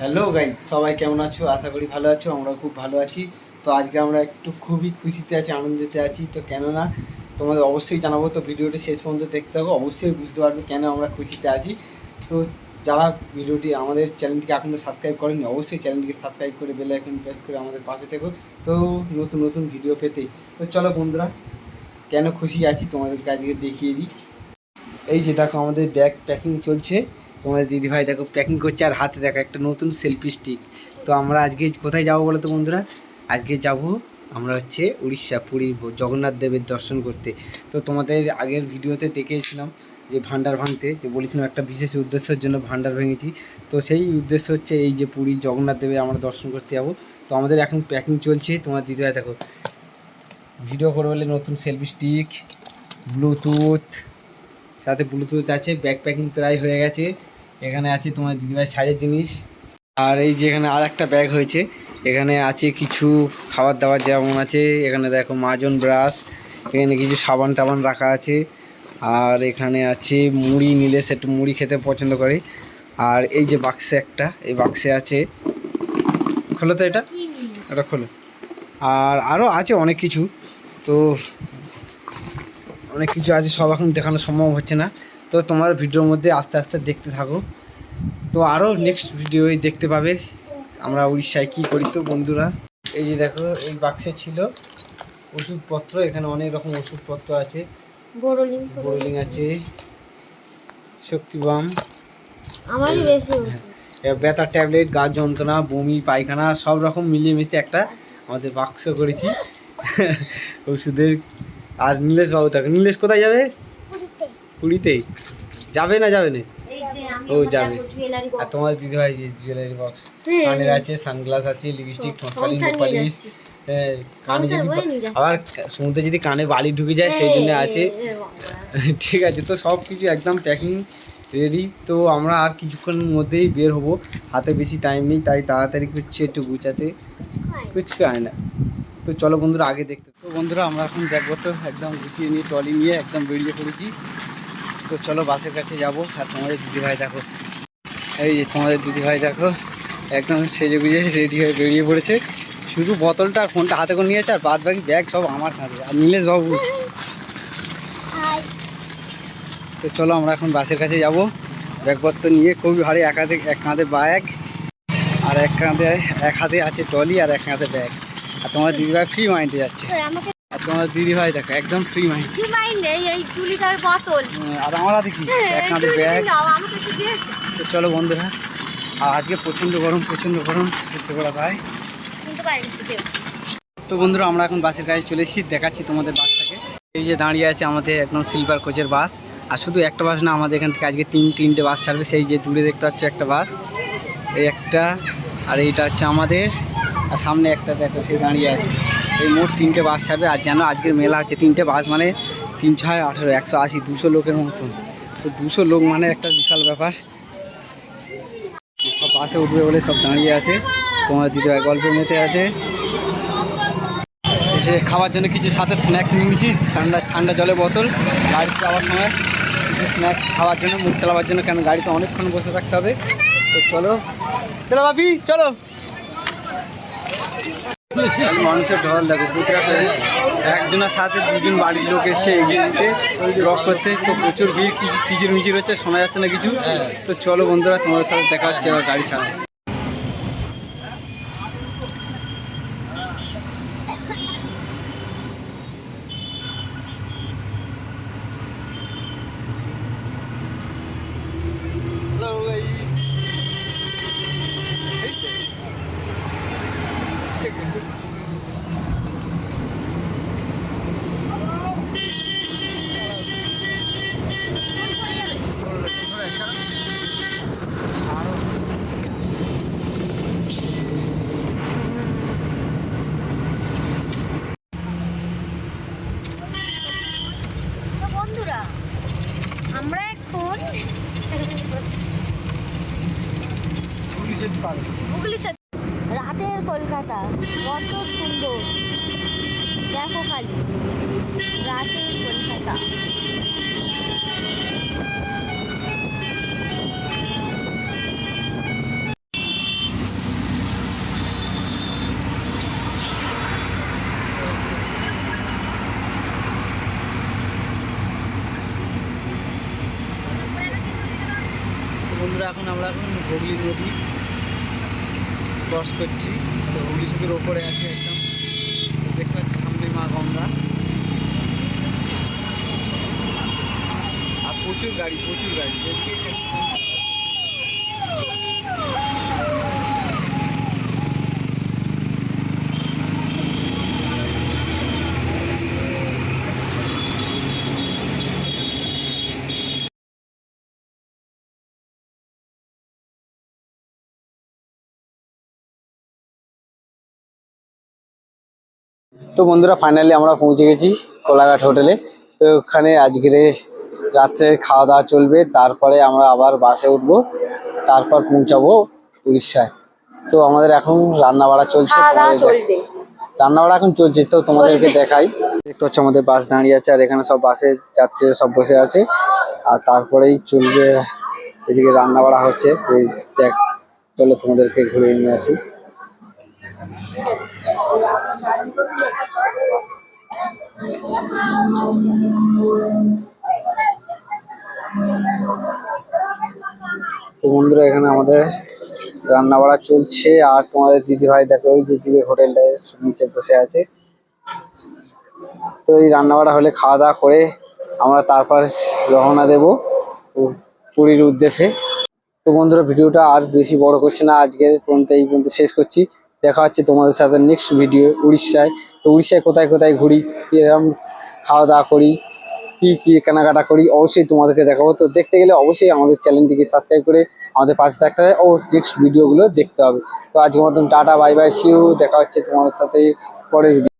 Hello guys সবাই কেমন আছো? আশা করি ভালো আছো, আমরা খুব ভালো আছি। তো আজকে আমরা একটু খুবই খুশিতে আছি, আনন্দিতে আছি, তো কেননা তোমাদের অবশ্যই জানাব, তো ভিডিওটি শেষ পর্যন্ত দেখতে থাকো, অবশ্যই বুঝতে পারবে কেন আমরা খুশিতে আছি। তো যারা ভিডিওটি আমাদের চ্যানেলটিকে এখনও সাবস্ক্রাইব করেনি অবশ্যই চ্যানেলটিকে সাবস্ক্রাইব করে বেল আইকন প্রেস করে আমাদের পাশে থেকো, তো নতুন নতুন ভিডিও পেতে। তো চলো বন্ধুরা, কেন খুশি আছি তোমাদেরকে আজকে দেখিয়ে দিই। এই যে দেখো আমাদের ব্যাগ প্যাকিং চলছে। তোমাদের দিদিভাই দেখো প্যাকিং করছে আর হাতে দেখো একটা নতুন সেলফি স্টিক তো আমরা আজকে কোথায় যাব বলো তো বন্ধুরা? আজকে যাব আমরা হচ্ছে উড়িষ্যা, পুরী জগন্নাথ দেবের দর্শন করতে। তো তোমাদের আগের ভিডিওতে দেখেছিলাম যে ভান্ডার ভাঙতে, যে বলেছিলাম একটা বিশেষ উদ্দেশ্যের জন্য ভান্ডার ভেঙেছি। তো সেই উদ্দেশ্য হচ্ছে এই যে পুরী, জগন্নাথ দেবে আমরা দর্শন করতে যাব। তো আমাদের এখন প্যাকিং চলছে। তোমার দিদিভাই দেখো ভিডিও করবে বলে নতুন সেলফি স্টিক ব্লুটুথ সাথে ব্লুটুথ আছে ব্যাগ প্যাকিং প্রায় হয়ে গেছে। এখানে আছে তোমার দিদিভাই সাজের জিনিস। আর এই যে এখানে আর একটা ব্যাগ হয়েছে। এখানে আছে কিছু খাবার দাবার যেমন আছে। এখানে দেখো মাজন ব্রাশ এখানে কিছু সাবান টাবান রাখা আছে। আর এখানে আছে মুড়ি নিলে সে একটু মুড়ি খেতে পছন্দ করে। আর এই যে বাক্সে একটা এই বাক্সে আছে। খোলো তো এটা? এটা খোলো। আর আরও আছে অনেক কিছু। তো অনেক কিছু আছে সব এখন দেখানো সম্ভব হচ্ছে না। তো তোমার ভিডিওর মধ্যে আস্তে আস্তে দেখতে থাকো। তো আরও নেক্সট ভিডিওই দেখতে পাবে আমরা উড়িষ্যায় কী করি তো বন্ধুরা। এই যে দেখো এই বাক্সে ছিল ওষুধপত্র এখানে অনেক রকম ওষুধপত্র আছে। বোরোলিং বোরলিং আছে শক্তিবাম। আমারই বেশি ওষুধ। এবার ব্যথার ট্যাবলেট গা যন্ত্রণা বমি পায়খানা সব রকম মিলিয়ে মিশিয়ে একটা আমাদের বাক্স করেছি। ওষুধের আর নীলেশ বাবু থাকে নীলেশ কোথায় যাবে? পুরীতেই যাবে না যাবে না? ও, যাবে। আর তোমার দিদিভাই যে জুয়েলারি বক্স হ্যাঁ, কানের আছে সানগ্লাস আছে লিপস্টিক ঠোঁটকালি। হ্যাঁ, কানে যদি। আবার সমুদ্রে যদি কানে বালি ঢুকে যায় সেই জন্য আছে। এ, এ, বাবা। ঠিক আছে তো সব কিছু একদম প্যাকিং রেডি তো আমরা আর কিছুক্ষণের মধ্যেই বের হব। হাতে বেশি টাইম নেই তাই তাড়াতাড়ি করছি একটু গুছাতে। কুচকে হয় না। তো চলো বন্ধুরা আগে দেখতে। তো বন্ধুরা আমরা এখন দেখব তো একদম গুছিয়ে নিয়ে ট্রলি নিয়ে একদম বেরিয়ে পড়েছি। তো চলো বাসের কাছে যাব। আর তোমাদের দিদিভাই দেখো। এই যে তোমাদের দিদিভাই দেখো একদম সেজে গুজে রেডি হয়ে বেরিয়ে পড়েছে। শুধু বোতলটা ফোনটা হাতে করে নিয়েছে আর বাদ বাকি ব্যাগ সব আমার কাঁধে আর নীলেশ বাবু তো চলো আমরা এখন বাসের কাছে যাব। ব্যাগপত্র নিয়ে খুবই ভারী এক হাতে এক কাঁধে ব্যাগ আর এক কাঁধে এক হাতে আছে ট্রলি আর এক কাঁধে ব্যাগ আর তোমার দিদিভাই ফ্রি মাইন্ডে যাচ্ছে। আর তোমার দিদিভাই দেখো একদম ফ্রি মাইন্ড কি মাইন্ড এই দু লিটার বোতল। আর আমার কি? এক এই কাঁধে ব্যাগ তো চলো বন্ধুরা আর আজকে প্রচণ্ড গরম প্রচণ্ড গরম সত্যি করা ভাই তো বন্ধুরা আমরা এখন বাসের কাছে চলে এসেছি দেখাচ্ছি তোমাদের বাসটাকে। এই যে দাঁড়িয়ে আছে আমাদের একদম সিলভার কোচের বাস। আর শুধু একটা বাস না আমাদের এখান থেকে আজকে তিন তিনটে বাস ছাড়বে। সেই যে দূরে দেখতে পাচ্ছ একটা বাস এই একটা আর এইটা হচ্ছে আমাদের। আর সামনে একটা দেখো সেই দাঁড়িয়ে আছে। এই মোট তিনটে বাস যাবে। আর যেন আজকের মেলা হচ্ছে, তিনটে বাস মানে তিন ছয়, আঠেরো, একশো আশি, দুশো লোকের মতন। তো দুশো লোক মানে একটা বিশাল ব্যাপার। সব বাসে উঠবে বলে সব দাঁড়িয়ে আছে। তোমার দিদিভাই গল্পের মেতে আছে। এসে খাওয়ার জন্য কিছু সাথে স্ন্যাক্স নিয়েছি, ঠান্ডা ঠান্ডা জলের বোতল গাড়িতে যাওয়ার সময় কিছু স্ন্যাক্স খাওয়ার জন্য, মুখ চালাবার জন্য, কেন গাড়িতে অনেকক্ষণ বসে থাকতে হবে। তো চলো। চলো বাপি চলো। মানুষের ঢল দেখো পুতরাতে একজনের সাথে দুজন বাড়ির লোক এসছে এগিয়ে দিতে রক করতে। তো প্রচুর ভিড় কিছু কিচির মিচির হচ্ছে শোনা যাচ্ছে না কিছু। তো চলো বন্ধুরা তোমাদের সাথে দেখা হচ্ছে আবার গাড়ি ছাড়া। কালী, রাতে কলকাতা। বন্ধুরা, এখন আমরা এখন হুগলি নদী ক্রস করছি। তো হুগলি সেতুর ওপরে আছে একদম। প্রচুর গাড়ি প্রচুর গাড়ি তো বন্ধুরা ফাইনালি আমরা পৌঁছে গেছি কোলাঘাট হোটেলে। তো ওখানে আজকের রাত্রে খাওয়া দাওয়া চলবে তারপরে আমরা আবার বাসে উঠবো তারপর পৌঁছাবো উড়িষ্যায়। তো আমাদের এখন রান্না বাড়া চলছে রান্না বাড়া এখন চলছে তো তোমাদেরকে দেখাই। দেখতে হচ্ছে আমাদের বাস দাঁড়িয়ে আছে আর এখানে সব বাসে যাচ্ছে সব বসে আছে। আর তারপরেই চলবে এদিকে রান্না বাড়া হচ্ছে এই দেখ চলো তোমাদেরকে ঘুরে নিয়ে আসি। তো বন্ধুরা, এখানে আমাদের রান্না বাড়া চলছে। আর তোমাদের দিদি ভাই দেখো, ওই যে দিদি হোটেলটায় নিচে বসে আছে। তো এই রান্না বাড়া হলে খাওয়া দাওয়া করে আমরা তারপর রওনা দেব পুরীর উদ্দেশ্যে। তো বন্ধুরা, ভিডিওটা আর বেশি বড় করছে না। আজকের পর্যন্ত এই পর্যন্ত শেষ করছি। দেখা হচ্ছে তোমাদের সাথে নেক্সট ভিডিও উড়িষ্যায়। তো উড়িষ্যায় কোথায় কোথায় ঘুরি এরকম খাওয়া দাওয়া করি কি কি কেনাকাটা করি, অবশ্যই তোমাদেরকে দেখাবো। তো দেখতে গেলে অবশ্যই আমাদের চ্যানেলটিকে সাবস্ক্রাইব করে আমাদের পাশে থাকতে হবে ও নেক্সট ভিডিওগুলো দেখতে হবে। তো আজকের মতন টাটা বাই বাই সিউ দেখা হচ্ছে তোমাদের সাথে পরের